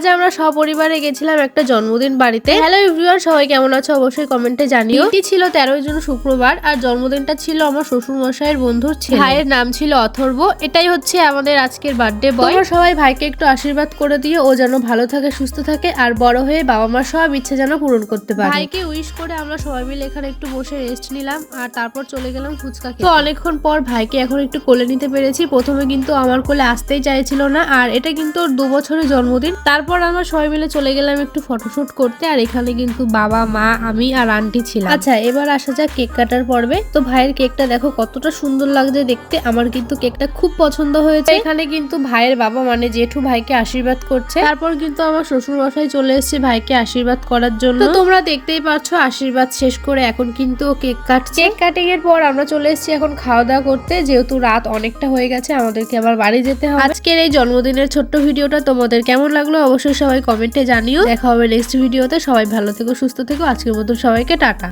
আজ আমরা সপরিবারে গেছিলাম একটা জন্মদিন বাড়িতে। হ্যালো এভরিওয়ান সবাই কেমন আছো অবশ্যই কমেন্টে জানিও। দিনটি ছিল তেরোই জুন শুক্রবার আর জন্মদিনটা ছিল আমার শ্বশুর মশাইয়ের বন্ধুর ছেলে। ভাইয়ের নাম ছিল অথর্ব। এটাই হচ্ছে আমাদের আজকের বার্থডে বয় সবাই ভাইকে একটু আশীর্বাদ করে দিও ও যেন ভালো থাকে সুস্থ থাকে আর বড় হয়ে বাবা মার সব ইচ্ছে যেন পূরণ করতে পারে। ভাইকে উইশ করে আমরা সবাই মিলে এখানে একটু বসে রেস্ট নিলাম আর তারপর চলে গেলাম ফুচকা খেতে। তো অনেকক্ষণ পর ভাইকে এখন একটু কোলে নিতে পেরেছি। প্রথমে কিন্তু আমার কোলে আসতেই চাইছিল না আর এটা কিন্তু ওর দু বছরের জন্মদিন। তারপর আমরা সবাই মিলে চলে গেলাম একটু ফটোশুট করতে আর এখানে কিন্তু বাবা মা আমি আর আন্টি ছিলাম। আচ্ছা এবার আসা যাক কেক কাটার পর্বে। তো ভাইয়ের কেকটা দেখো কতটা সুন্দর লাগছে দেখতে আমার কিন্তু কেকটা খুব পছন্দ হয়েছে। এখানে কিন্তু ভাইয়ের বাবা মানে জেঠু ভাইকে আশীর্বাদ করছে। তারপর কিন্তু আমার শ্বশুর মশাই চলে এসেছে ভাইকে আশীর্বাদ করার জন্য। তোমরা দেখতেই পাচ্ছ আশীর্বাদ শেষ করে এখন কিন্তু কেক কাটছে। কেক কাটিং এর পর আমরা চলে এসেছি এখন খাওয়া দাওয়া করতে যেহেতু রাত অনেকটা হয়ে গেছে আমাদেরকে আবার বাড়ি যেতে হবে। আজকের এই জন্মদিনের ছোট্ট ভিডিওটা তোমাদের কেমন লাগল অবশ্যই সবাই কমেন্টে জানিও। দেখা হবে নেক্সট ভিডিওতে সবাই ভালো থেকো, সুস্থ থেকো। আজকের মতন সবাইকে টাটা।